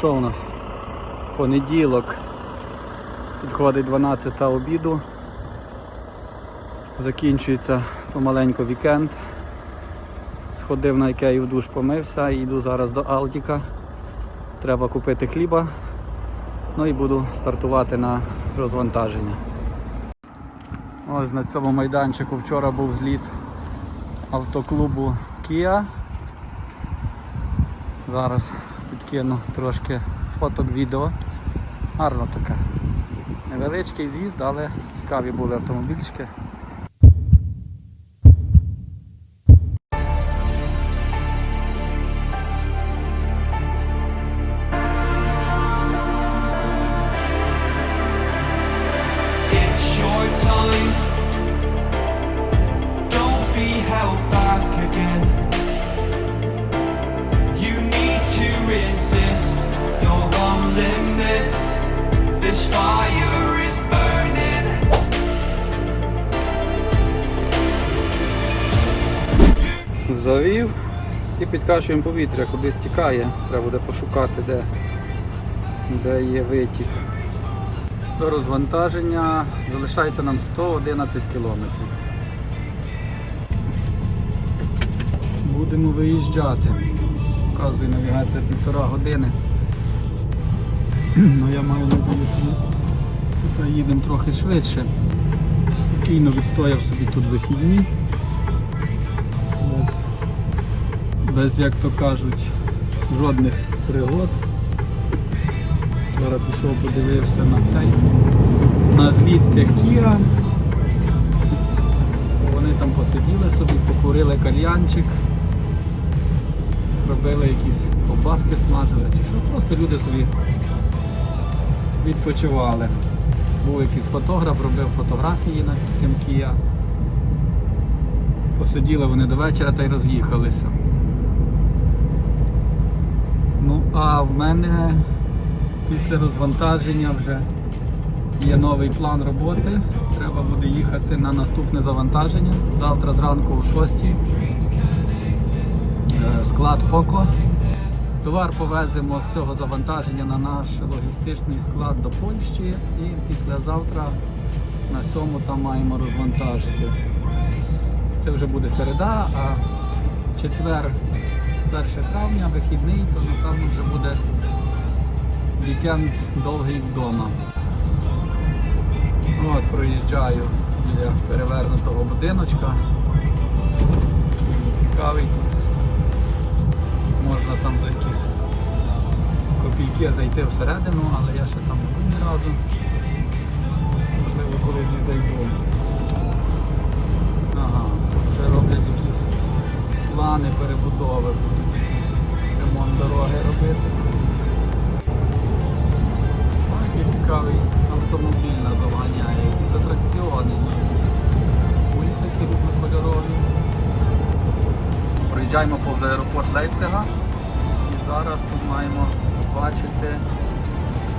що у нас? Понеділок. Підходить 12 обіду. Закінчується помаленьку вікенд. Сходив на Ікею в душ, помився і йду зараз до Алдіка. Треба купити хліба. Ну і буду стартувати на розвантаження. Ось на цьому майданчику вчора був зліт автоклубу Kia. Зараз підкину трошки фоток, відео. Гарно таке. Невеличкий з'їзд, але цікаві були автомобільчики. Завів і підкачуємо повітря, куди стікає. Треба буде пошукати, де, де є витік. До розвантаження залишається нам 111 кілометрів. Будемо виїжджати. Показує навігація півтора години. Ну я маю надію, що заїдемо трохи швидше. Спокійно відстояв собі тут вихідні. Без, як то кажуть, жодних пригод. Зараз пішов, подивився на цей, на зліт тих Кіа. Вони там посиділи собі, покурили кальянчик, робили якісь ковбаски смажили, чи що, просто люди собі відпочивали. Був якийсь фотограф, робив фотографії на тим Кія. Посиділи вони до вечора та й роз'їхалися. Ну, а в мене після розвантаження вже є новий план роботи. Треба буде їхати на наступне завантаження. Завтра зранку о 6 Е, склад Поко. Товар повеземо з цього завантаження на наш логістичний склад до Польщі і післязавтра на сьому там маємо розвантажити. Це вже буде середа, а четвер, 1 травня, вихідний, то напевно вже буде вікенд довгий вдома. От проїжджаю біля перевернутого будиночка. Цікавий тут. Можна там за якісь копійки зайти всередину, але я ще там не разу. Можливо, колись і зайду. Плани перебудови, будуть ремонт дороги робити. Ой, Який цікавий автомобіль нас обганяє, якісь атракціони їдуть. Кулі такі різнокольорові. Проїжджаємо повз аеропорт Лейпцига і зараз тут маємо бачити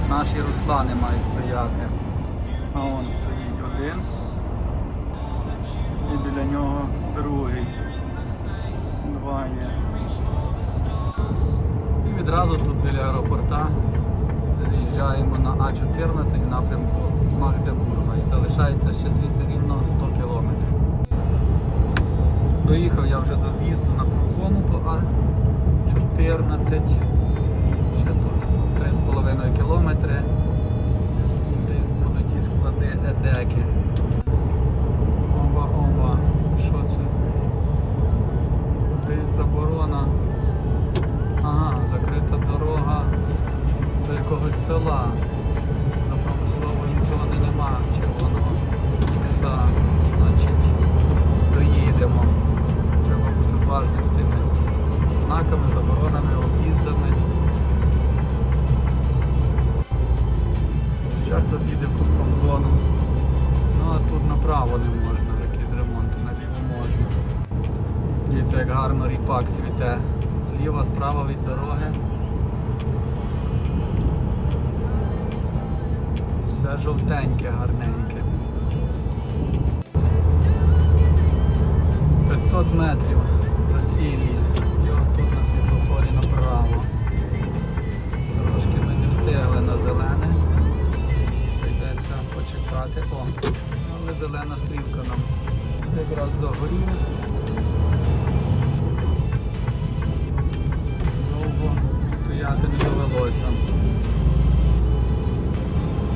наші руслани мають стояти. А он стоїть один і біля нього другий. Два. І відразу тут біля аеропорта з'їжджаємо на А14 в напрямку Магдебурга і залишається ще звідси рівно 100 кілометрів. Доїхав я вже до з'їзду на Проксому по А14. Ще тут 3,5 кілометри. Дивіться, як гарно ріпак цвіте. Зліва, справа від дороги. Все жовтеньке, гарненьке. 500 метрів до цілі. Тут на світлофорі направо. Трошки ми не встигли на зелене. Прийдеться почекати. О, ну, але зелена стрілка нам якраз загорілася.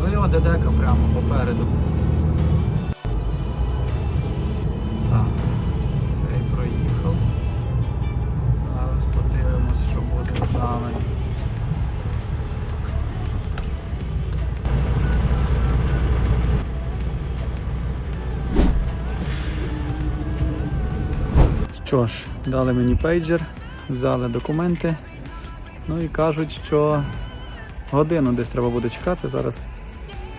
Ну і ОДДК прямо попереду. Так, цей проїхав. Подивимось, що буде з. Що ж, дали мені пейджер, взяли документи. Ну і кажуть, що годину десь треба буде чекати зараз.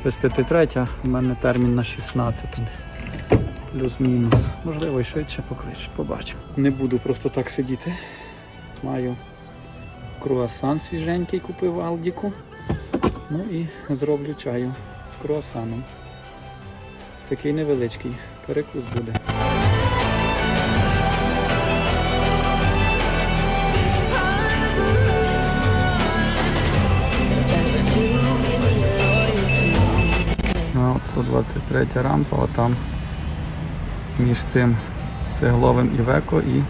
Без 5.3, у мене термін на 16 десь. Плюс-мінус. Можливо, і швидше покличуть, побачимо. Не буду просто так сидіти. Маю круасан свіженький, купив Алдіку. Ну і зроблю чаю з круасаном. Такий невеличкий перекус буде. 123 рампа, отам між тим цегловим Івеко і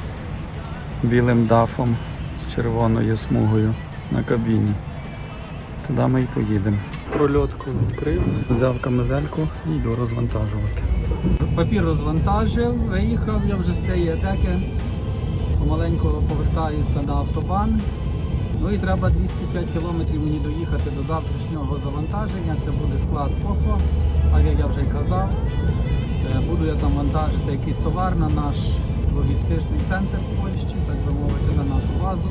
білим дафом з червоною смугою на кабіні. Туди ми і поїдемо. Прольотку відкрив, взяв камезельку і йду розвантажувати. Папір розвантажив, виїхав, я вже з цієї атаки. Помаленьку повертаюся на автобан. Ну і треба 205 кілометрів мені доїхати до завтрашнього завантаження. Це буде склад ПОХО, а як я вже й казав. Е, Буду я там вантажити якийсь товар на наш логістичний центр в Польщі, так би мовити, на нашу базу.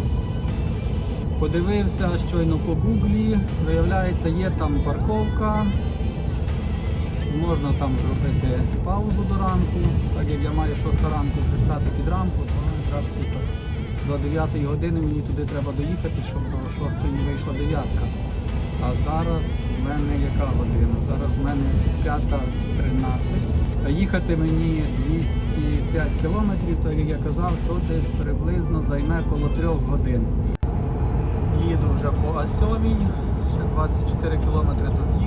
Подивився щойно по гуглі, виявляється, є там парковка. Можна там зробити паузу до ранку, так як я маю 6 ранку пристати під рамку, то якраз. До 9 години мені туди треба доїхати, щоб до 6 вийшла дев'ятка. А зараз в мене яка година? Зараз в мене 5.13. А їхати мені 205 кілометрів, то як я казав, то десь приблизно займе коло 3 годин. Їду вже по А7, ще 24 кілометри до з'їзду.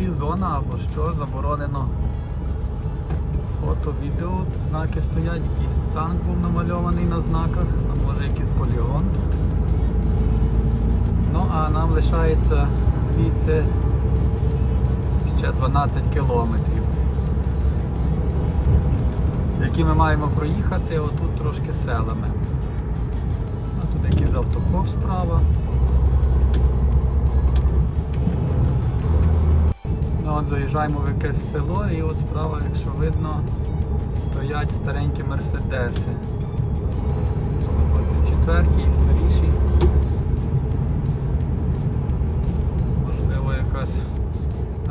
Мілітарізона або що, заборонено фото, відео, знаки стоять, якийсь танк був намальований на знаках, а може якийсь полігон тут. Ну а нам лишається звідси ще 12 кілометрів. Які ми маємо проїхати отут трошки селами. А тут якийсь автохов справа. Ну, от заїжджаємо в якесь село і от справа, якщо видно, стоять старенькі мерседеси. 124 і старіші. Можливо, якась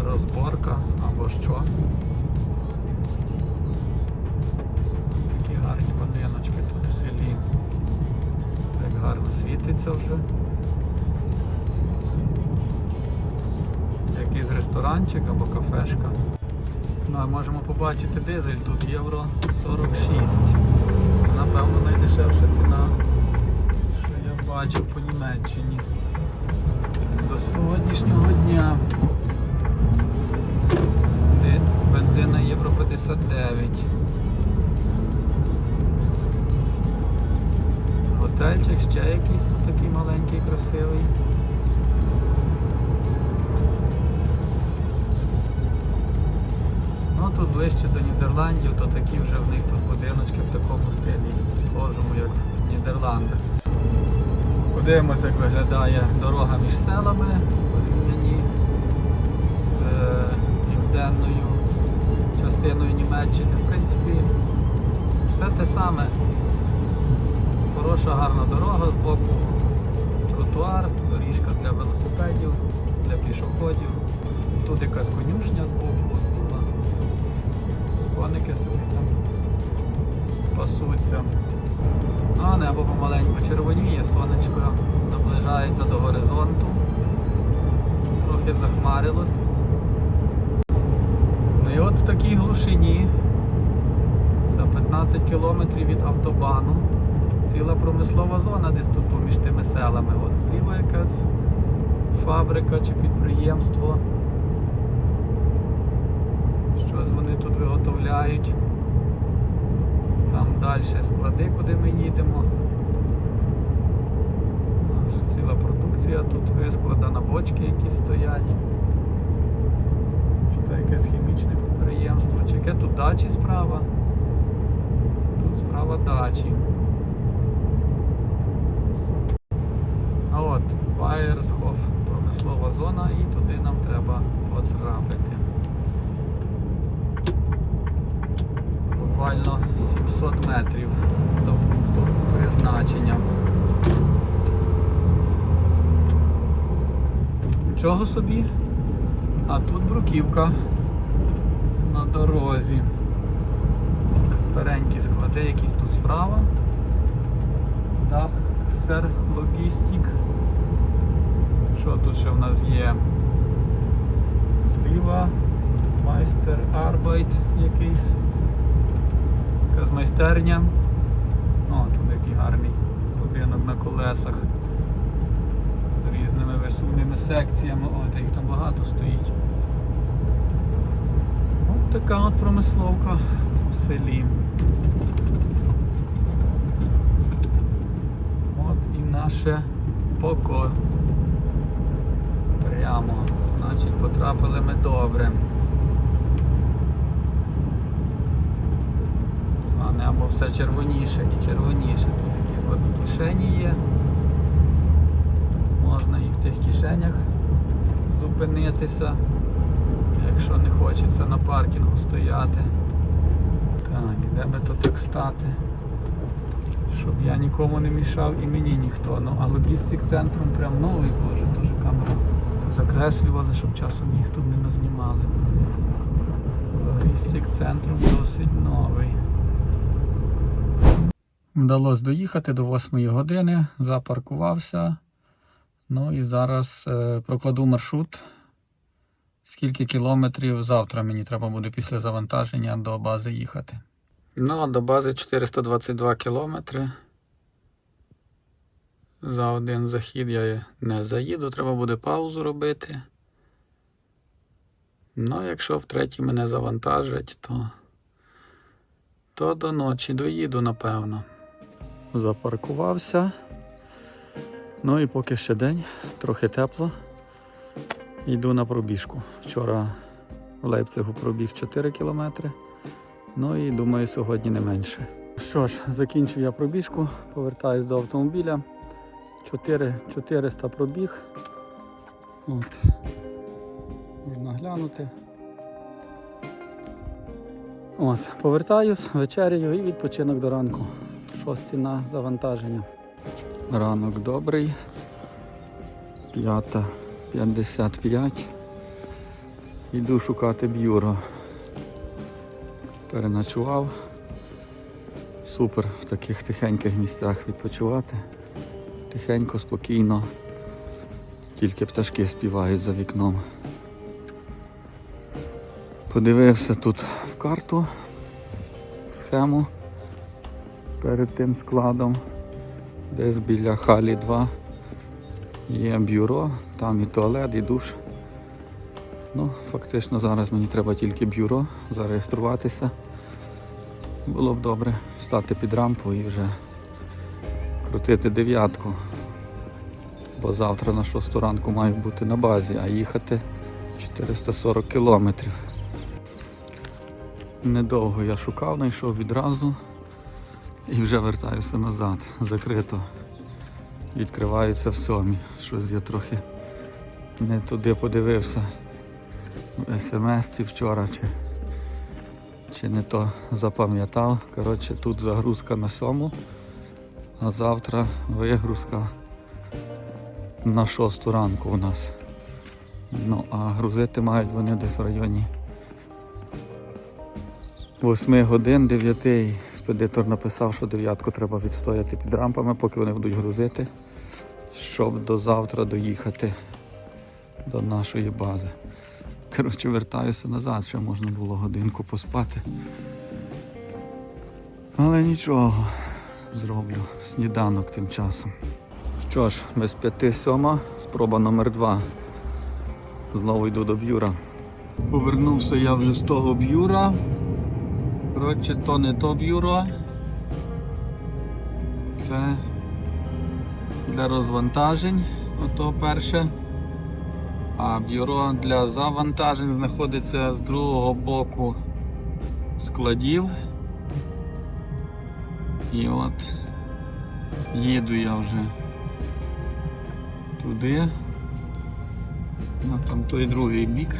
розборка або що. Або. Ну, а можемо побачити дизель тут євро 46. Напевно найдешевша ціна, що я бачив по Німеччині до сьогоднішнього дня. Бензина євро 59. Готельчик ще якийсь тут такий маленький, красивий. Ближче до Нідерландів, то такі вже в них тут будиночки в такому стилі, схожому, як в Нідерландах. Подивимося, як виглядає дорога між селами порівнянні з е, південною частиною Німеччини. В принципі, все те саме. Хороша гарна дорога з боку тротуар, доріжка для велосипедів, для пішоходів. Тут якась конюшня з боку. Коники собі там пасуться. А небо помаленьку червоніє, сонечко наближається до горизонту. Трохи захмарилось. Ну і от в такій глушині, за 15 кілометрів від автобану, ціла промислова зона десь тут поміж тими селами. От зліва якась фабрика чи підприємство. Щось вони тут виготовляють. Там далі склади, куди ми їдемо. Вже ціла продукція тут вискладена, бочки які стоять. Чи то якесь хімічне підприємство, чи яке тут дачі справа. Тут справа дачі. А от Байерсхоф промислова зона і туди нам треба потрапити. Буквально 700 метрів до пункту призначення. Нічого собі. А тут бруківка на дорозі. Старенькі склади, якісь тут справа. Дах, сер, логістик. Що тут ще в нас є? Зліва майстер Арбайт якийсь. Майстерня. О, тут який гарний будинок на колесах. З різними висувними секціями. О, та їх там багато стоїть. От така от промисловка в селі. От і наше поко. Прямо. Значить потрапили ми добре. А небо все червоніше і червоніше. Тут якісь водні кишені є. Можна і в тих кишенях зупинитися, якщо не хочеться на паркінгу стояти. Так, де би тут так стати? Щоб я нікому не мішав і мені ніхто. Ну а логістик центром прям новий, боже, теж камеру закреслювали, щоб часом їх тут не назнімали. Логістик центром досить новий. Вдалося доїхати до 8 години, запаркувався. Ну і зараз е, прокладу маршрут. Скільки кілометрів завтра мені треба буде після завантаження до бази їхати. Ну, а до бази 422 кілометри. За один захід я не заїду, треба буде паузу робити. Ну, якщо втретє мене завантажать, то, то до ночі доїду, напевно. Запаркувався. Ну і поки ще день, трохи тепло. Йду на пробіжку. Вчора в Лейпцигу пробіг 4 кілометри. Ну і думаю, сьогодні не менше. Що ж, закінчив я пробіжку, повертаюсь до автомобіля. 4 400 пробіг. От. Можна глянути. От, повертаюсь, вечеряю і відпочинок до ранку. Шості на завантаження. Ранок добрий. 5.55. Йду шукати бюро. Переночував. Супер в таких тихеньких місцях відпочивати. Тихенько, спокійно. Тільки пташки співають за вікном. Подивився тут в карту, схему перед тим складом. Десь біля Халі 2 є бюро, там і туалет, і душ. Ну, фактично зараз мені треба тільки бюро, зареєструватися. Було б добре стати під рампу і вже крутити дев'ятку. Бо завтра на 6 ранку маю бути на базі, а їхати 440 кілометрів. Недовго я шукав, знайшов відразу і вже вертаюся назад. Закрито. Відкриваються в сьомі. Щось я трохи не туди подивився. В смс вчора чи, чи не то запам'ятав. Коротше, тут загрузка на сьому, а завтра вигрузка на шосту ранку у нас. Ну, а грузити мають вони десь в районі 8 годин, 9 з експедитор написав, що дев'ятку треба відстояти під рампами, поки вони будуть грузити, щоб до завтра доїхати до нашої бази. Коротше, вертаюся назад, ще можна було годинку поспати. Але нічого, зроблю сніданок тим часом. Що ж, без п'яти сьома, спроба номер два. Знову йду до б'юра. Повернувся я вже з того б'юра. Коротше, то не то б'юро. Це для розвантажень. Ото перше. А бюро для завантажень знаходиться з другого боку складів. І от їду я вже туди. На там той другий бік.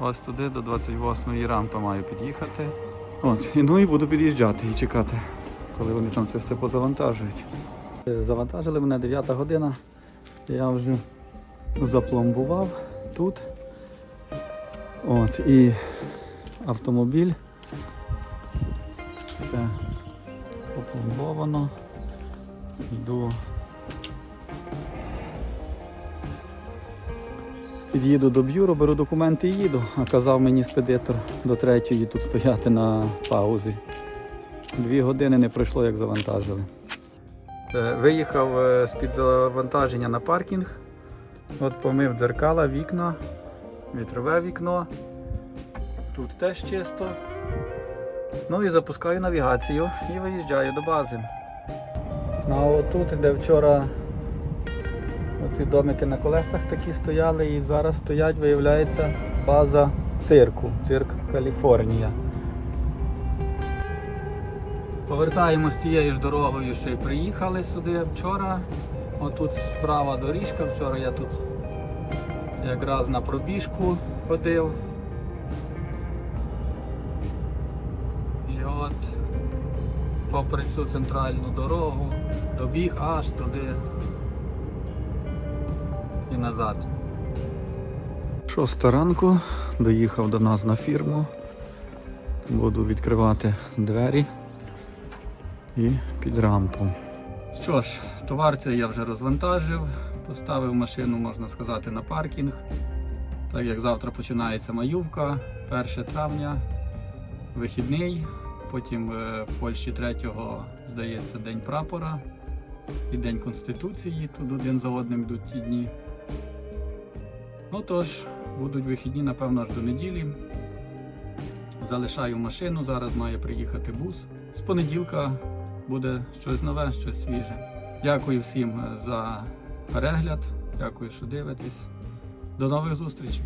Ось туди до 28-ї рампи маю під'їхати. От, ну і буду під'їжджати і чекати, коли вони там це все позавантажують. Завантажили мене 9 година. Я вже запломбував тут. От, і автомобіль. Все попломбовано. Йду. Під'їду до бюро, беру документи і їду. А казав мені спедитор до третьої тут стояти на паузі. Дві години не пройшло, як завантажили. Е, Виїхав е, з-під завантаження на паркінг. От помив дзеркала, вікна, вітрове вікно. Тут теж чисто. Ну і запускаю навігацію і виїжджаю до бази. Ну, а отут, де вчора оці домики на колесах такі стояли, і зараз стоять, виявляється, база цирку, цирк Каліфорнія. Повертаємось тією ж дорогою, що й приїхали сюди вчора. Отут справа доріжка. Вчора я тут якраз на пробіжку ходив. І от попри цю центральну дорогу добіг аж туди і назад. Шоста ранку доїхав до нас на фірму. Буду відкривати двері і під рампу. Що ж, товар цей я вже розвантажив, поставив машину, можна сказати, на паркінг. Так як завтра починається майовка, 1 травня, вихідний, потім е, в Польщі 3 здається День прапора і День Конституції, тут один за одним йдуть ті дні. Ну тож, будуть вихідні, напевно, аж до неділі. Залишаю машину, зараз має приїхати бус. З понеділка буде щось нове, щось свіже. Дякую всім е, за перегляд. Дякую, що дивитесь. До нових зустрічей.